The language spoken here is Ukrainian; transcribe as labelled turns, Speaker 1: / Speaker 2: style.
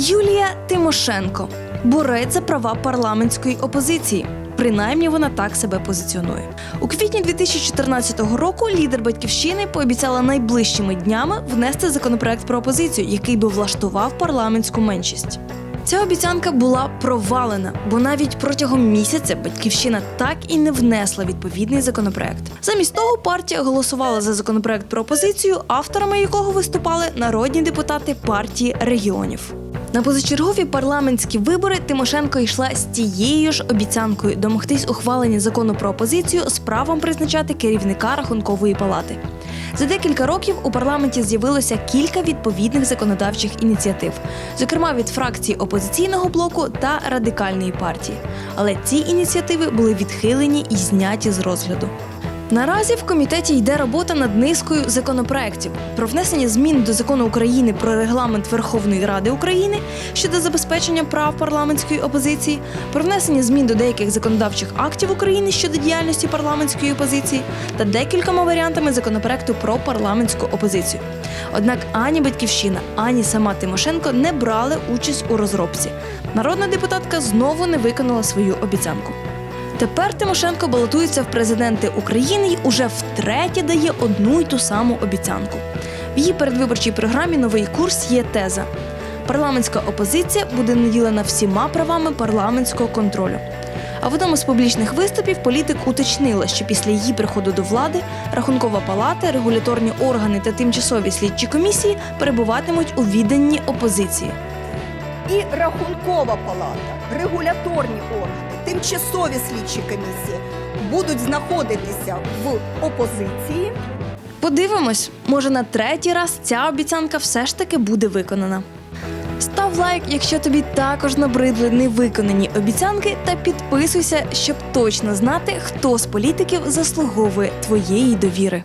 Speaker 1: Юлія Тимошенко борець за права парламентської опозиції. Принаймні вона так себе позиціонує. У квітні 2014 року лідер батьківщини пообіцяла найближчими днями внести законопроект про опозицію, який би влаштував парламентську меншість. Ця обіцянка була провалена, бо навіть протягом місяця батьківщина так і не внесла відповідний законопроект. Замість того партія голосувала за законопроект про опозицію, авторами якого виступали народні депутати партії регіонів. На позачергові парламентські вибори Тимошенко йшла з тією ж обіцянкою домогтись ухвалення закону про опозицію з правом призначати керівника рахункової палати. За декілька років у парламенті з'явилося кілька відповідних законодавчих ініціатив, зокрема від фракції опозиційного блоку та радикальної партії. Але ці ініціативи були відхилені і зняті з розгляду. Наразі в комітеті йде робота над низкою законопроєктів про внесення змін до закону України про регламент Верховної Ради України щодо забезпечення прав парламентської опозиції, про внесення змін до деяких законодавчих актів України щодо діяльності парламентської опозиції та декількома варіантами законопроекту про парламентську опозицію. Однак ані батьківщина, ані сама Тимошенко не брали участь у розробці. Народна депутатка знову не виконала свою обіцянку. Тепер Тимошенко балотується в президенти України і уже втретє дає одну й ту саму обіцянку. В її передвиборчій програмі новий курс є теза. Парламентська опозиція буде наділена всіма правами парламентського контролю. А в одному з публічних виступів політик уточнила, що після її приходу до влади рахункова палата, регуляторні органи та тимчасові слідчі комісії перебуватимуть у відданні опозиції.
Speaker 2: І рахункова палата, регуляторні органи, тимчасові слідчі комісії будуть знаходитися в опозиції.
Speaker 1: Подивимось, може на третій раз ця обіцянка все ж таки буде виконана. Став лайк, якщо тобі також набридли невиконані обіцянки, та підписуйся, щоб точно знати, хто з політиків заслуговує твоєї довіри.